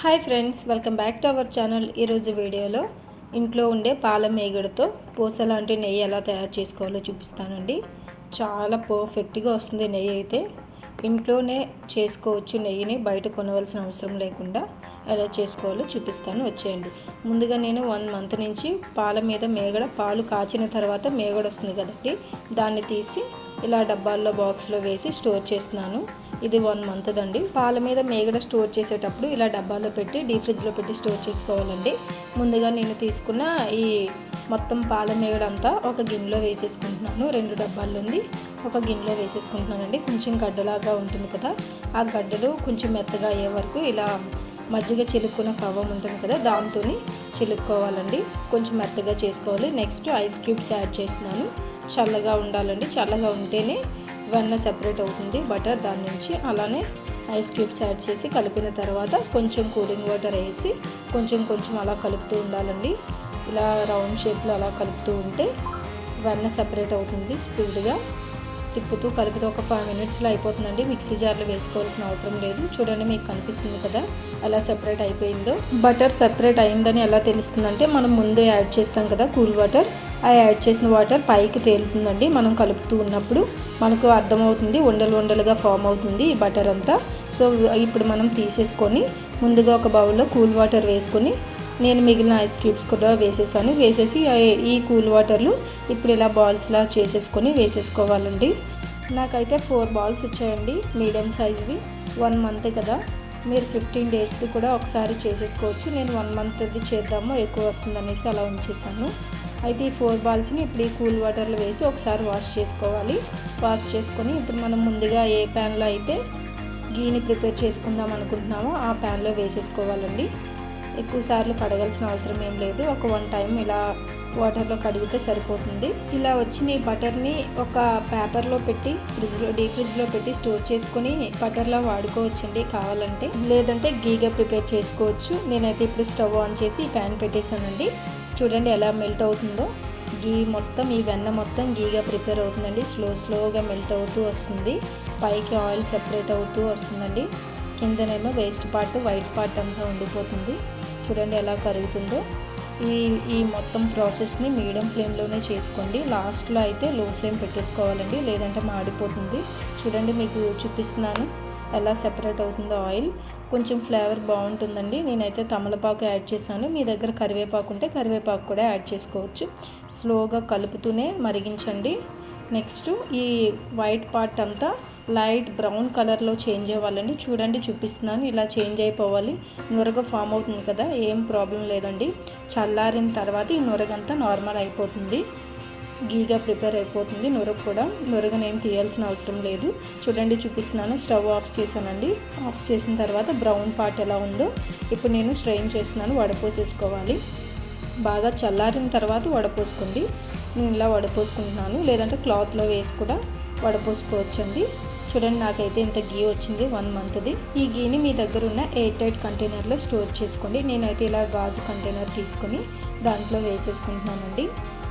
Hi friends welcome back to our channel. ఈరోజు వీడియోలో ఇంట్లో ఉండే పాల మేగడతో పూస లాంటి నెయ్యి ఎలా తయారు చేసుకోవాలో చూపిస్తానండి. చాలా పర్ఫెక్ట్గా వస్తుంది నెయ్యి అయితే. ఇంట్లోనే చేసుకోవచ్చు నెయ్యిని బయట కొనవలసిన అవసరం లేకుండా ఎలా చేసుకోవాలో చూపిస్తాను. వచ్చేయండి. ముందుగా నేను వన్ మంత్ నుంచి పాల మీద మేగడ పాలు కాచిన తర్వాత మేగడ వస్తుంది కదండి. దాన్ని తీసి ఇలా డబ్బాల్లో బాక్స్లో వేసి స్టోర్ చేస్తున్నాను. ఇది వన్ మంత్ అండి పాల మీద మేగడ స్టోర్ చేసేటప్పుడు ఇలా డబ్బాలో పెట్టి డీ ఫ్రిడ్జ్లో పెట్టి స్టోర్ చేసుకోవాలండి. ముందుగా నేను తీసుకున్న ఈ మొత్తం పాల మేగడ అంతా ఒక గిన్నెలో వేసేసుకుంటున్నాను. రెండు డబ్బాల్లో ఉంది. ఒక గిన్నెలో వేసేసుకుంటున్నానండి. కొంచెం గడ్డలాగా ఉంటుంది కదా. ఆ గడ్డలు కొంచెం మెత్తగా అయ్యే వరకు ఇలా మజ్జిగ చిలుక్కున్న కవ్వం ఉంటుంది కదా దాంతో చిలుక్కోవాలండి. కొంచెం మెత్తగా చేసుకోవాలి. నెక్స్ట్ ఐస్ క్యూబ్స్ యాడ్ చేస్తున్నాను. చల్లగా ఉండాలండి. చల్లగా ఉంటేనే వెన్న సెపరేట్ అవుతుంది బటర్ దాని నుంచి అలానే ఐస్ క్యూబ్స్ యాడ్ చేసి కలిపిన తర్వాత కొంచెం కూలింగ్ వాటర్ వేసి కొంచెం కొంచెం అలా కలుపుతూ ఉండాలండి. ఇలా రౌండ్ షేప్లో అలా కలుపుతూ ఉంటే వెన్న సెపరేట్ అవుతుంది స్పీడ్గా తిప్పుతూ కలిపితే ఒక ఫైవ్ మినిట్స్లో అయిపోతుందండి. మిక్సీ జార్లో వేసుకోవాల్సిన అవసరం లేదు. చూడండి మీకు కనిపిస్తుంది కదా ఎలా సెపరేట్ అయిపోయిందో. బటర్ సెపరేట్ అయిందని ఎలా తెలుస్తుందంటే మనం ముందే యాడ్ చేస్తాం కదా కూల్ వాటర్ ఆ యాడ్ చేసిన వాటర్ పైకి తేలుతుందండి. మనం కలుపుతూ ఉన్నప్పుడు మనకు అర్థమవుతుంది ఉండలు ఉండలుగా ఫామ్ అవుతుంది ఈ బటర్ అంతా. సో ఇప్పుడు మనం తీసేసుకొని ముందుగా ఒక బౌల్లో కూల్ వాటర్ వేసుకొని నేను మిగిలిన ఐస్ క్యూబ్స్ కూడా వేసేసాను. వేసేసి ఈ కూల్ వాటర్లు ఇప్పుడు ఇలా బాల్స్లా చేసేసుకొని వేసేసుకోవాలండి. నాకైతే ఫోర్ బాల్స్ వచ్చాయండి మీడియం సైజ్వి వన్ మంత్ కదా. మీరు ఫిఫ్టీన్ డేస్ది కూడా ఒకసారి చేసేసుకోవచ్చు. నేను వన్ మంత్ది చేద్దాము ఎక్కువ వస్తుంది అనేసి అలా ఉంచేసాను. అయితే ఈ ఫోర్ బాల్స్ని ఇప్పుడు ఈ కూల్ వాటర్లో వేసి ఒకసారి వాష్ చేసుకోవాలి. వాష్ చేసుకొని ఇప్పుడు మనం ముందుగా ఏ ప్యాన్లో అయితే గీని ప్రిపేర్ చేసుకుందాం అనుకుంటున్నామో ఆ ప్యాన్లో వేసేసుకోవాలండి. ఎక్కువ సార్లు కడగాల్సిన అవసరం ఏం లేదు. ఒక వన్ టైం ఇలా వాటర్లో కడిగితే సరిపోతుంది. ఇలా వచ్చిన ఈ బటర్ని ఒక పేపర్లో పెట్టి ఫ్రిడ్జ్లో డీ ఫ్రిడ్జ్లో పెట్టి స్టోర్ చేసుకొని బటర్లో వాడుకోవచ్చండి కావాలంటే. లేదంటే గీగా ప్రిపేర్ చేసుకోవచ్చు. నేనైతే ఇప్పుడు స్టవ్ ఆన్ చేసి ప్యాన్ పెట్టేశానండి. చూడండి ఎలా మెల్ట్ అవుతుందో. గీ మొత్తం ఈ వెన్న మొత్తం గీగా ప్రిపేర్ అవుతుందండి. స్లో స్లోగా మెల్ట్ అవుతూ వస్తుంది. పైకి ఆయిల్ సెపరేట్ అవుతూ వస్తుందండి. కిందనేమో వేస్ట్ పార్ట్ వైట్ పార్ట్ అంతా ఉండిపోతుంది. చూడండి ఎలా కరుగుతుందో. ఈ ఈ మొత్తం ప్రాసెస్ని మీడియం ఫ్లేమ్లోనే చేసుకోండి. లాస్ట్లో అయితే లో ఫ్లేమ్ పెట్టేసుకోవాలండి లేదంటే మాడిపోతుంది. చూడండి మీకు చూపిస్తున్నాను ఎలా సెపరేట్ అవుతుందో ఆయిల్. కొంచెం ఫ్లేవర్ బాగుంటుందండి. నేనైతే తమలపాకు యాడ్ చేశాను. మీ దగ్గర కరివేపాకు ఉంటే కరివేపాకు కూడా యాడ్ చేసుకోవచ్చు. స్లోగా కలుపుతూనే మరిగించండి. నెక్స్ట్ ఈ వైట్ పార్ట్ అంతా లైట్ బ్రౌన్ కలర్లో చేంజ్ అవ్వాలండి. చూడండి చూపిస్తున్నాను. ఇలా చేంజ్ అయిపోవాలి. నురగ ఫామ్ అవుతుంది కదా ఏం ప్రాబ్లం లేదండి. చల్లారిన తర్వాత ఈ నురగంతా నార్మల్ అయిపోతుంది. గీగా ప్రిపేర్ అయిపోతుంది నురగ కూడా. నురగనేం తీయాల్సిన అవసరం లేదు. చూడండి చూపిస్తున్నాను. స్టవ్ ఆఫ్ చేశానండి. ఆఫ్ చేసిన తర్వాత బ్రౌన్ పార్ట్ ఎలా ఉందో ఇప్పుడు నేను స్ట్రెయిన్ చేస్తున్నాను వడపోసేసుకోవాలి. బాగా చల్లారిన తర్వాత వడపోసుకోండి. నేను ఇలా వడపోసుకుంటున్నాను. లేదంటే క్లాత్లో వేసి కూడా వడపోసుకోవచ్చండి. చూడండి నాకైతే ఇంత గీ వచ్చింది వన్ మంత్ది. ఈ గీని మీ దగ్గర ఉన్న ఎయిర్ టైట్ కంటైనర్లో స్టోర్ చేసుకోండి. నేనైతే ఇలా గాజు కంటైనర్ తీసుకొని దాంట్లో వేసేసుకుంటున్నానండి.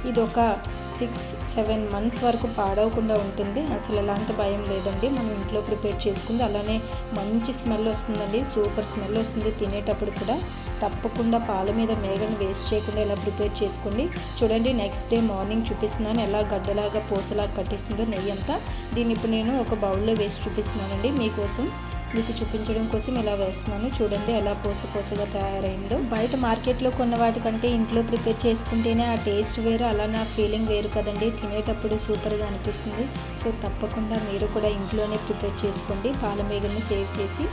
ఇది ఒక సిక్స్ సెవెన్ మంత్స్ వరకు పాడవకుండా ఉంటుంది. అసలు ఎలాంటి భయం లేదండి. మనం ఇంట్లో ప్రిపేర్ చేసుకుంది. అలానే మంచి స్మెల్ వస్తుందండి. సూపర్ స్మెల్ వస్తుంది తినేటప్పుడు కూడా. తప్పకుండా పాల మీద మేగని వేస్ట్ చేయకుండా ఇలా ప్రిపేర్ చేసుకోండి. చూడండి నెక్స్ట్ డే మార్నింగ్ చూపిస్తున్నాను. ఎలా గడ్డలాగా పూసలాగా కట్టిస్తుందో నెయ్యి అంతా. దీన్ని ఇప్పుడు నేను ఒక బౌల్లో వేసి చూపిస్తున్నానండి. మీకోసం మీకు చూపించడం కోసం ఇలా వేస్తున్నాను. చూడండి ఎలా పోస పోసగా తయారైందో. బయట మార్కెట్లో కొన్న వాటికంటే ఇంట్లో ప్రిపేర్ చేసుకుంటేనే ఆ టేస్ట్ వేరు అలా నా ఫీలింగ్ వేరు కదండి. తినేటప్పుడు సూపర్గా అనిపిస్తుంది. సో తప్పకుండా మీరు కూడా ఇంట్లోనే ప్రిపేర్ చేసుకోండి. పాలమేగల్ని సేవ్ చేసి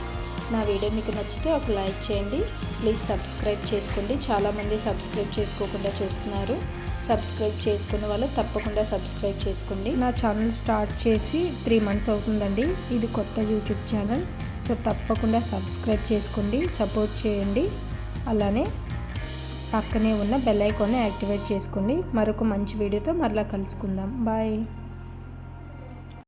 నా వీడియో మీకు నచ్చితే ఒక లైక్ చేయండి. ప్లీజ్ సబ్స్క్రైబ్ చేసుకోండి. చాలామంది సబ్స్క్రైబ్ చేసుకోకుండా చూస్తున్నారు. సబ్స్క్రైబ్ చేసుకున్న వాళ్ళు తప్పకుండా సబ్స్క్రైబ్ చేసుకోండి. నా ఛానల్ స్టార్ట్ చేసి త్రీ మంత్స్ అవుతుందండి. ఇది కొత్త యూట్యూబ్ ఛానల్. సో తప్పకుండా సబ్స్క్రైబ్ చేసుకోండి. సపోర్ట్ చేయండి. అలానే పక్కనే ఉన్న బెల్ ఐకాన్ని యాక్టివేట్ చేసుకోండి. మరొక మంచి వీడియోతో మరలా కలుసుకుందాం. బాయ్.